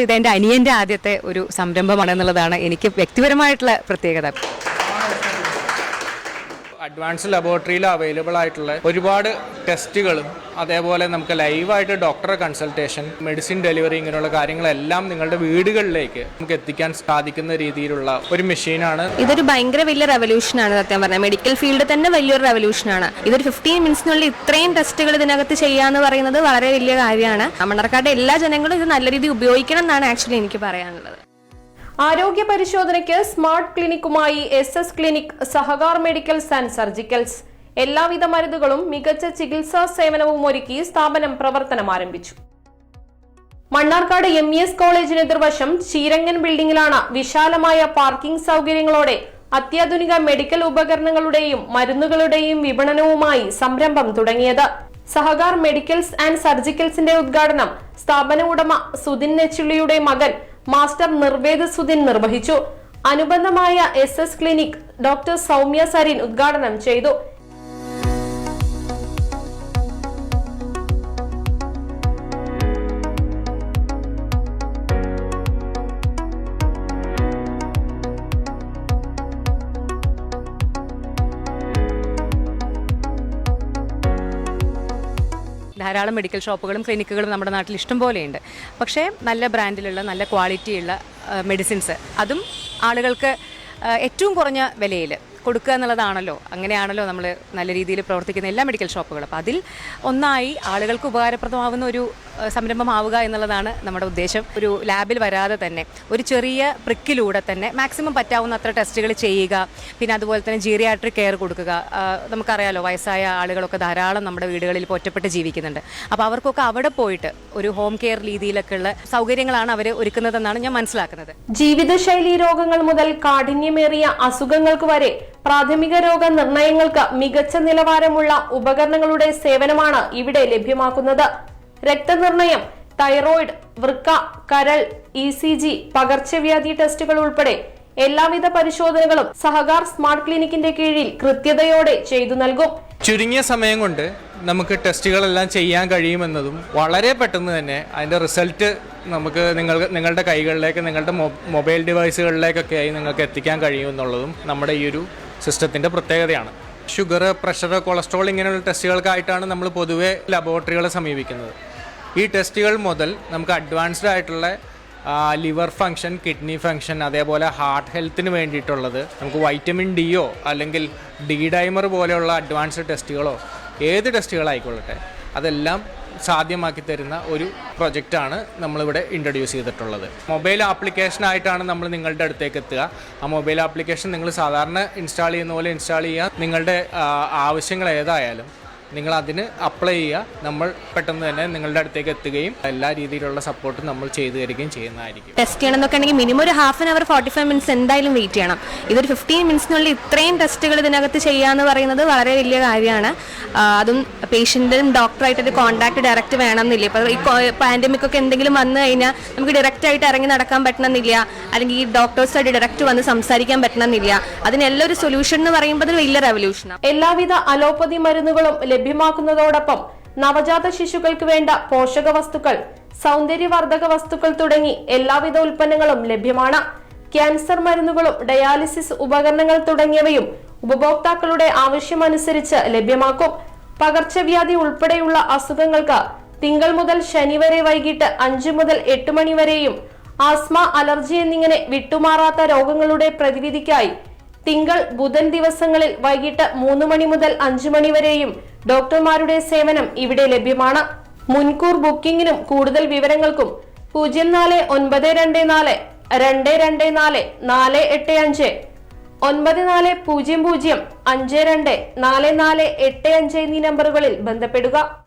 ഇത് എന്റെ അനിയന്റെ ആദ്യത്തെ ഒരു സംരംഭമാണ് എന്നുള്ളതാണ് എനിക്ക് വ്യക്തിപരമായിട്ടുള്ള പ്രത്യേകത. അഡ്വാൻസ് ലബോറട്ടറിയിൽ അവൈലബിൾ ആയിട്ടുള്ള ഒരുപാട് ടെസ്റ്റുകളും അതേപോലെ നമുക്ക് ലൈവായിട്ട് ഡോക്ടറെ കൺസൾട്ടേഷൻ മെഡിസിൻ ഡെലിവറി ഇങ്ങനെയുള്ള കാര്യങ്ങളെല്ലാം നിങ്ങളുടെ വീടുകളിലേക്ക് നമുക്ക് എത്തിക്കാൻ സാധിക്കുന്ന രീതിയിലുള്ള ഒരു മെഷീനാണ് ഇതൊരു ഭയങ്കര വലിയ റെവല്യൂഷനാണ് സത്യം പറഞ്ഞാൽ മെഡിക്കൽ ഫീൽഡ് തന്നെ വലിയൊരു റെവല്യൂഷനാണ് ഇതൊരു ഫിഫ്റ്റീൻ മിനിറ്റ്സിനുള്ളിൽ ഇത്രയും ടെസ്റ്റുകൾ ഇതിനകത്ത് ചെയ്യാന്ന് പറയുന്നത് വളരെ വലിയ കാര്യമാണ്. മണ്ണർക്കാട്ടെ എല്ലാ ജനങ്ങളും ഇത് നല്ല രീതിയിൽ ഉപയോഗിക്കണം എന്നാണ് ആക്ച്വലി എനിക്ക് പറയാനുള്ളത്. ആരോഗ്യ പരിശോധനയ്ക്ക് smart ക്ലിനിക്കുമായി S S clinic Sahakar medicals and surgicals. എല്ലാവിധ മരുന്നുകളും മികച്ച ചികിത്സാ സേവനവും ഒരുക്കി സ്ഥാപനം പ്രവർത്തനം ആരംഭിച്ചു. മണ്ണാർക്കാട് എം ഇ എസ് കോളേജിന് എതിർവശം ചീരങ്ങൻ ബിൽഡിംഗിലാണ് വിശാലമായ പാർക്കിംഗ് സൗകര്യങ്ങളോടെ അത്യാധുനിക മെഡിക്കൽ ഉപകരണങ്ങളുടെയും മരുന്നുകളുടെയും വിപണനവുമായി സംരംഭം തുടങ്ങിയത്. സഹകാർ മെഡിക്കൽസ് ആൻഡ് സർജിക്കൽസിന്റെ ഉദ്ഘാടനം സ്ഥാപന ഉടമ സുധിൻ നെച്ചുള്ളിയുടെ മകൻ മാസ്റ്റർ നിർവേദ സുദിൻ നിർവഹിച്ചു. അനുബന്ധമായ S S clinic doctor Soumya Sareen ഉദ്ഘാടനം ചെയ്തു. ധാരാളം മെഡിക്കൽ ഷോപ്പുകളും ക്ലിനിക്കുകളും നമ്മുടെ നാട്ടിൽ ഇഷ്ടംപോലെയുണ്ട് പക്ഷേ നല്ല ബ്രാൻഡിലുള്ള നല്ല ക്വാളിറ്റിയുള്ള മെഡിസിൻസ് അതും ആളുകൾക്ക് ഏറ്റവും കുറഞ്ഞ വിലയിൽ കൊടുക്കുക എന്നുള്ളതാണല്ലോ. അങ്ങനെയാണല്ലോ നമ്മൾ നല്ല രീതിയിൽ പ്രവർത്തിക്കുന്ന എല്ലാ മെഡിക്കൽ ഷോപ്പുകളും. അപ്പോൾ അതിൽ ഒന്നായി ആളുകൾക്ക് ഉപകാരപ്രദമാവുന്ന ഒരു സംരംഭമാവുക എന്നുള്ളതാണ് നമ്മുടെ ഉദ്ദേശം. ഒരു ലാബിൽ വരാതെ തന്നെ ഒരു ചെറിയ പ്രിക്കിലൂടെ തന്നെ മാക്സിമം പറ്റാവുന്ന അത്ര ടെസ്റ്റുകൾ ചെയ്യുക. പിന്നെ അതുപോലെ തന്നെ ജീറിയാട്രിക് കെയർ കൊടുക്കുക. നമുക്കറിയാലോ വയസ്സായ ആളുകളൊക്കെ ധാരാളം നമ്മുടെ വീടുകളിൽ ഒറ്റപ്പെട്ട് ജീവിക്കുന്നുണ്ട്. അപ്പോൾ അവർക്കൊക്കെ അവിടെ പോയിട്ട് ഒരു ഹോം കെയർ രീതിയിലൊക്കെ ഉള്ള സൗകര്യങ്ങളാണ് അവർ ഒരുക്കുന്നതെന്നാണ് ഞാൻ മനസ്സിലാക്കുന്നത്. ജീവിതശൈലി രോഗങ്ങൾ മുതൽ കാഠിന്യമേറിയ അസുഖങ്ങൾക്ക് വരെ പ്രാഥമിക രോഗ നിർണയങ്ങൾക്ക് മികച്ച നിലവാരമുള്ള ഉപകരണങ്ങളുടെ സേവനമാണ് ഇവിടെ ലഭ്യമാക്കുന്നത്. രക്തനിർണയം തൈറോയിഡ് വൃക്ക കരൾ ഇ സി ജി പകർച്ചവ്യാധി ടെസ്റ്റുകൾ ഉൾപ്പെടെ എല്ലാവിധ പരിശോധനകളും സഹകാർ സ്മാർട്ട് ക്ലിനിക്കിന്റെ കീഴിൽ കൃത്യതയോടെ ചെയ്തു നൽകും. ചുരുങ്ങിയ സമയം കൊണ്ട് നമുക്ക് ടെസ്റ്റുകളെല്ലാം ചെയ്യാൻ കഴിയുമെന്നതും വളരെ പെട്ടെന്ന് തന്നെ അതിന്റെ റിസൾട്ട് നമുക്ക് നിങ്ങൾ നിങ്ങളുടെ കൈകളിലേക്ക് നിങ്ങളുടെ മൊബൈൽ ഡിവൈസുകളിലേക്കൊക്കെ ആയി നിങ്ങൾക്ക് എത്തിക്കാൻ കഴിയുമെന്നുള്ളതും നമ്മുടെ ഈ ഒരു സിസ്റ്റത്തിന്റെ പ്രത്യേകതയാണ്. ഷുഗർ പ്രഷർ കൊളസ്ട്രോൾ ഇങ്ങനെയുള്ള ടെസ്റ്റുകൾക്കായിട്ടാണ് നമ്മൾ പൊതുവെ ലബോറട്ടറികളെ സമീപിക്കുന്നത്. ഈ ടെസ്റ്റുകൾ മുതൽ നമുക്ക് അഡ്വാൻസ്ഡ് ആയിട്ടുള്ള ലിവർ ഫങ്ഷൻ കിഡ്നി ഫങ്ഷൻ അതേപോലെ ഹാർട്ട് ഹെൽത്തിന് വേണ്ടിയിട്ടുള്ളത് നമുക്ക് വൈറ്റമിൻ ഡിയോ അല്ലെങ്കിൽ ഡി ഡൈമർ പോലെയുള്ള അഡ്വാൻസ്ഡ് ടെസ്റ്റുകളോ ഏത് ടെസ്റ്റുകളായിക്കൊള്ളട്ടെ അതെല്ലാം സാധ്യമാക്കി തരുന്ന ഒരു പ്രൊജക്റ്റാണ് നമ്മളിവിടെ ഇൻട്രൊഡ്യൂസ് ചെയ്തിട്ടുള്ളത്. മൊബൈൽ ആപ്ലിക്കേഷനായിട്ടാണ് നമ്മൾ നിങ്ങളുടെ അടുത്തേക്ക് എത്തുക. ആ മൊബൈൽ ആപ്ലിക്കേഷൻ നിങ്ങൾ സാധാരണ ഇൻസ്റ്റാൾ ചെയ്യുന്ന പോലെ ഇൻസ്റ്റാൾ ചെയ്യുക നിങ്ങളുടെ ആവശ്യങ്ങൾ ഏതായാലും നിങ്ങൾ അതിന് അപ്ലൈ ചെയ്യുക. നമ്മൾ പെട്ടെന്ന് തന്നെ നിങ്ങളുടെ അടുത്തേക്ക് എത്തുകയും എല്ലാ രീതിയിലുള്ള സപ്പോർട്ടും നമ്മൾ ചെയ്തു തരികയും ചെയ്യുന്നതായിരിക്കും. ടെസ്റ്റ് ചെയ്യണം എന്നൊക്കെ ഉണ്ടെങ്കിൽ മിനിമം ഒരു half an hour forty five minutes എന്തായാലും വെയിറ്റ് ചെയ്യണം. ഇതൊരു ഫിഫ്റ്റീൻ മിനിറ്റ്സിനുള്ളിൽ ഇത്രയും ടെസ്റ്റുകൾ ഇതിനകത്ത് ചെയ്യാന്ന് പറയുന്നത് വളരെ വലിയ കാര്യമാണ്. അതും പേഷ്യന്റും ഡോക്ടറായിട്ട് ഒരു കോൺടാക്ട് ഡയറക്റ്റ് വേണമെന്നില്ല. ഇപ്പോൾ ഈ പാൻഡമിക് ഒക്കെ എന്തെങ്കിലും വന്നു കഴിഞ്ഞാൽ നമുക്ക് ഡയറക്റ്റ് ആയിട്ട് ഇറങ്ങി നടക്കാൻ പറ്റണമെന്നില്ല. അല്ലെങ്കിൽ ഈ ഡോക്ടേഴ്സായിട്ട് ഡയറക്റ്റ് വന്ന് സംസാരിക്കാൻ പറ്റണമെന്നില്ല. അതിനെല്ലാം ഒരു സൊല്യൂഷൻ എന്ന് പറയുമ്പോൾ അത് വലിയ റെവല്യൂഷനാണ് എല്ലാവിധ അലോപ്പതി മരുന്നുകളും ലഭ്യമാക്കുന്നതോടൊപ്പം നവജാത ശിശുക്കൾക്ക് വേണ്ട പോഷക വസ്തുക്കൾ സൗന്ദര്യവർദ്ധക വസ്തുക്കൾ തുടങ്ങി എല്ലാവിധ ഉൽപ്പന്നങ്ങളും ലഭ്യമാണ്. ക്യാൻസർ മരുന്നുകളും ഡയാലിസിസ് ഉപകരണങ്ങൾ തുടങ്ങിയവയും ഉപഭോക്താക്കളുടെ ആവശ്യമനുസരിച്ച് ലഭ്യമാക്കും. പകർച്ചവ്യാധി ഉൾപ്പെടെയുള്ള അസുഖങ്ങൾക്ക് തിങ്കൾ മുതൽ ശനി വരെ വൈകിട്ട് അഞ്ചു മുതൽ എട്ട് മണിവരെയും ആസ്മ അലർജി എന്നിങ്ങനെ വിട്ടുമാറാത്ത രോഗങ്ങളുടെ പ്രതിവിധിക്കായി തിങ്കൾ ബുധൻ ദിവസങ്ങളിൽ വൈകിട്ട് മൂന്ന് മണി മുതൽ അഞ്ചു മണി വരെയും ഡോക്ടർമാരുടെ സേവനം ഇവിടെ ലഭ്യമാണ്. മുൻകൂർ ബുക്കിംഗിനും കൂടുതൽ വിവരങ്ങൾക്കും പൂജ്യം നാല് ഒൻപത് രണ്ട് നാല് രണ്ട് രണ്ട് നാല് നാല് എട്ട് അഞ്ച് ഒൻപത് നാല് പൂജ്യം പൂജ്യം അഞ്ച് രണ്ട് നാല് നാല് എട്ട് അഞ്ച് എന്നീ നമ്പറുകളിൽ ബന്ധപ്പെടുക.